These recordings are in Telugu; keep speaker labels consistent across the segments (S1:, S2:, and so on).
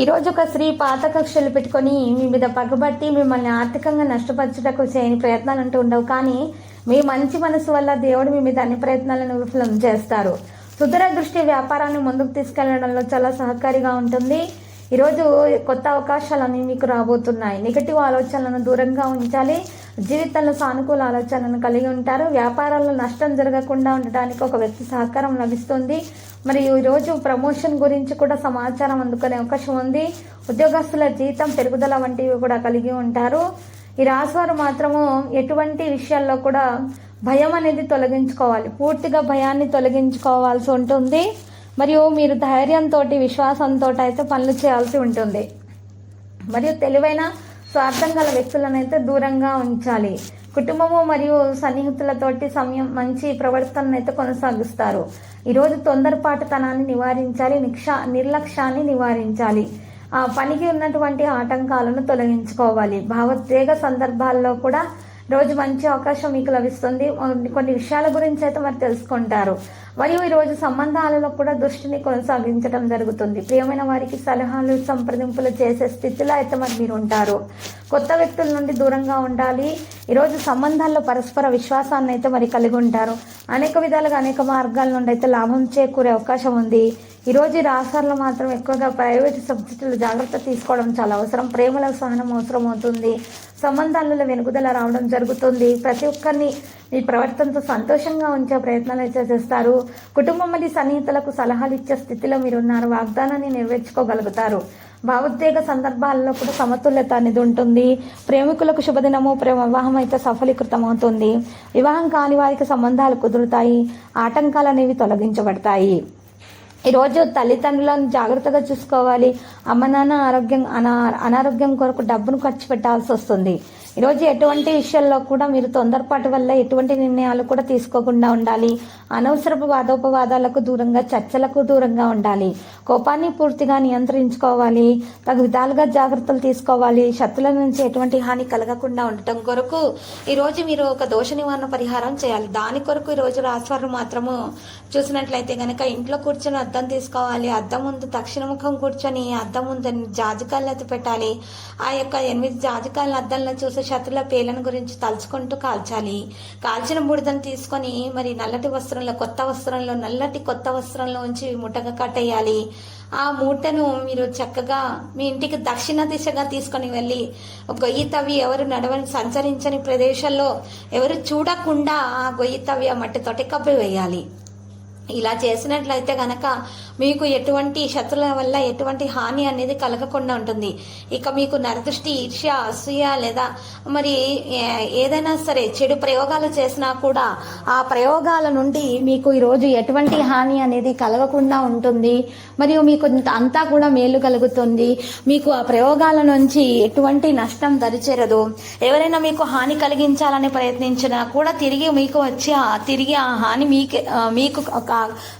S1: ఈరోజు ఒక స్త్రీ పాత కక్షలు పెట్టుకొని మీ మీద పగబట్టి మిమ్మల్ని ఆర్థికంగా నష్టపరచటకు చేయని ప్రయత్నాలు అంటూ ఉండవు. కానీ మీ మంచి మనసు వల్ల దేవుడు మీ మీద అన్ని ప్రయత్నాలను విఫలం చేస్తారు. సుదూర దృష్టి వ్యాపారాన్ని ముందుకు తీసుకెళ్ళడంలో చాలా సహకారిగా ఉంటుంది. ఈరోజు కొత్త అవకాశాలని మీకు రాబోతున్నాయి. నెగటివ్ ఆలోచనలను దూరంగా ఉంచాలి. జీవితంలో సానుకూల ఆలోచనలను కలిగి ఉంటారు. వ్యాపారాల్లో నష్టం జరగకుండా ఉండటానికి ఒక వ్యక్తి సహకారం లభిస్తుంది. మరియు ఈరోజు ప్రమోషన్ గురించి కూడా సమాచారం అందుకునే అవకాశం ఉంది. ఉద్యోగస్తుల జీతం పెరుగుదల వంటివి కూడా కలిగి ఉంటారు. ఈ రాశివారు మాత్రము ఎటువంటి విషయాల్లో కూడా భయం అనేది తొలగించుకోవాలి. పూర్తిగా భయాన్ని తొలగించుకోవాల్సి ఉంటుంది. మరియు మీరు ధైర్యంతో విశ్వాసంతో అయితే పనులు చేయాల్సి ఉంటుంది. మరియు తెలివైన స్వార్థం గల వ్యక్తులను అయితే దూరంగా ఉంచాలి. కుటుంబము మరియు సన్నిహితులతోటి సమయం మంచి ప్రవర్తనను అయితే కొనసాగిస్తారు. ఈరోజు తొందరపాటుతనాన్ని నివారించాలి నిక్షా నిర్లక్ష్యాన్ని నివారించాలి. ఆ పనికి ఉన్నటువంటి ఆటంకాలను తొలగించుకోవాలి. భావోద్వేగ సందర్భాల్లో కూడా రోజు మంచి అవకాశం మీకు లభిస్తుంది. కొన్ని విషయాల గురించి అయితే మరి తెలుసుకుంటారు. మరియు ఈరోజు సంబంధాలలో కూడా దృష్టిని కొనసాగించడం జరుగుతుంది. ప్రియమైన వారికి సలహాలు సంప్రదింపులు చేసే స్థితిలో అయితే మరి మీరు ఉంటారు. కొత్త వ్యక్తుల నుండి దూరంగా ఉండాలి. ఈరోజు సంబంధాల్లో పరస్పర విశ్వాసాన్ని అయితే మరి కలిగి ఉంటారు. అనేక విధాలుగా అనేక మార్గాల నుండి అయితే లాభం చేకూరే అవకాశం ఉంది. ఈరోజు రాష్ట్రాల్లో మాత్రం ఎక్కువగా ప్రైవేట్ సబ్జెక్టులు జాగ్రత్త తీసుకోవడం చాలా అవసరం. ప్రేమల సహనం అవసరం అవుతుంది. సంబంధాలలో వెనుగుదల రావడం జరుగుతుంది. ప్రతి ఒక్కరిని ఈ ప్రవర్తనతో సంతోషంగా ఉంచే ప్రయత్నాలు అయితే చేస్తారు. కుటుంబం మరియు సన్నిహితులకు సలహాలు ఇచ్చే స్థితిలో మీరు ఉన్నారు వాగ్దానాన్ని నెరవేర్చుకోగలుగుతారు. భావోద్వేగ సందర్భాల్లో కూడా సమతుల్యత అనేది ఉంటుంది. ప్రేమికులకు శుభదినము ప్రేమ వివాహం అయితే సఫలీకృతమవుతుంది. వివాహం కాని వారికి సంబంధాలు కుదురుతాయి. ఆటంకాలు అనేవి తొలగించబడతాయి. ఈరోజు తల్లిదండ్రులను జాగ్రత్తగా చూసుకోవాలి. అమ్మ నాన్న ఆరోగ్యం అనా అనారోగ్యం కొరకు డబ్బును ఖర్చు పెట్టాల్సి వస్తుంది. ఈరోజు ఎటువంటి విషయాల్లో కూడా మీరు తొందరపాటు వల్ల ఎటువంటి నిర్ణయాలు కూడా తీసుకోకుండా ఉండాలి. అనవసరపు వాదోపవాదాలకు దూరంగా చర్చలకు దూరంగా ఉండాలి. కోపాన్ని పూర్తిగా నియంత్రించుకోవాలి. తగు విధాలుగా జాగ్రత్తలు తీసుకోవాలి. శత్రుల నుంచి ఎటువంటి హాని కలగకుండా ఉండటం కొరకు ఈరోజు మీరు ఒక దోష నివారణ పరిహారం చేయాలి. దాని కొరకు ఈరోజు రాశివారు మాత్రము చూసినట్లయితే కనుక ఇంట్లో కూర్చొని అద్దం తీసుకోవాలి. అద్దం ముందు దక్షిణ ముఖం కూర్చొని అద్దం ముందు జాజికాయలు ఎత్తి పెట్టాలి. ఆ యొక్క ఎనిమిది జాజికాయల అద్దంలో చూసి శత్రుల పేలను గురించి తలుచుకుంటూ కాల్చాలి. కాల్చిన బూడిదను తీసుకొని మరి నల్లటి వస్త్రంలో కొత్త వస్త్రంలో నల్లటి కొత్త వస్త్రంలో ఉంచి ముట్టగా కట్టేయాలి. ఆ మూటను మీరు చక్కగా మీ ఇంటికి దక్షిణ దిశగా తీసుకొని వెళ్ళి గొయ్యి తవ్వి ఎవరు నడవని సంచరించని ప్రదేశాల్లో ఎవరు చూడకుండా ఆ గొయ్యి తవ్వి ఆ మట్టితోటి కప్పి వేయాలి. ఇలా చేసినట్లయితే గనక మీకు ఎటువంటి శత్రుల వల్ల ఎటువంటి హాని అనేది కలగకుండా ఉంటుంది. ఇక మీకు నరదృష్టి ఈర్ష్య అసూయ లేదా మరి ఏ- ఏదైనా సరే చెడు ప్రయోగాలు చేసినా కూడా ఆ ప్రయోగాల నుండి మీకు ఈరోజు ఎటువంటి హాని అనేది కలగకుండా ఉంటుంది. మరియు మీకు అంతా కూడా మేలు కలుగుతుంది. మీకు ఆ ప్రయోగాల నుంచి ఎటువంటి నష్టం దరిచేరదు. ఎవరైనా మీకు హాని కలిగించాలని ప్రయత్నించినా కూడా తిరిగి మీకు వచ్చి ఆ తిరిగి ఆ హాని మీకు మీకు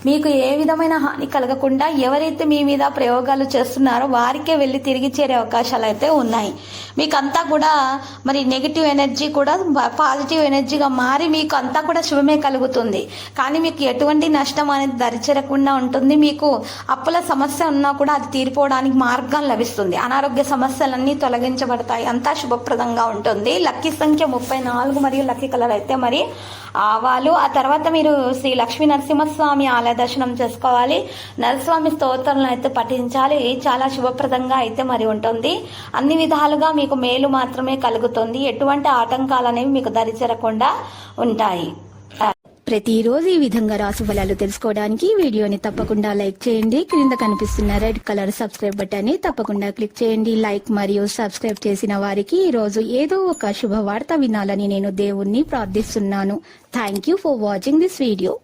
S1: మీకు ఏ విధమైన హాని కలగకుండా ఎవరైతే మీ మీద ప్రయోగాలు చేస్తున్నారో వారికే వెళ్ళి తిరిగి చేరే అవకాశాలు అయితే ఉన్నాయి. మీకు అంతా కూడా మరి నెగిటివ్ ఎనర్జీ కూడా పాజిటివ్ ఎనర్జీగా మారి మీకు అంతా కూడా శుభమే కలుగుతుంది. కానీ మీకు ఎటువంటి నష్టం అనేది దరిచేరకుండా ఉంటుంది. మీకు అప్పుల సమస్య ఉన్నా కూడా అది తీరిపోవడానికి మార్గం లభిస్తుంది. అనారోగ్య సమస్యలన్నీ తొలగించబడతాయి. అంతా శుభప్రదంగా ఉంటుంది. లక్కీ సంఖ్య ముప్పై నాలుగు మరియు లక్కీ కలర్ అయితే మరి ఆవాలు. ఆ తర్వాత మీరు శ్రీ లక్ష్మీ నరసింహస్వామి ఆలయ దర్శనం చేసుకోవాలి. నరస్వామి స్తోత్రాలను అయితే పఠించాలి. చాలా శుభప్రదంగా అయితే మరి ఉంటుంది. అన్ని విధాలుగా మీకు మేలు మాత్రమే కలుగుతుంది. ఎటువంటి ఆటంకాలు అనేవి మీకు దరిచేరకుండా ఉంటాయి.
S2: ప్రతిరోజు ఈ విధంగా రాసు ఫలాలు తెలుసుకోవడానికి వీడియోని తప్పకుండా లైక్ చేయండి. క్రింద కనిపిస్తున్న రెడ్ కలర్ సబ్స్క్రైబ్ బటన్ని తప్పకుండా క్లిక్ చేయండి. లైక్ మరియు సబ్స్క్రైబ్ చేసిన వారికి ఈ రోజు ఏదో ఒక శుభవార్త వినాలని నేను దేవుణ్ణి ప్రార్థిస్తున్నాను. Thank you for watching this video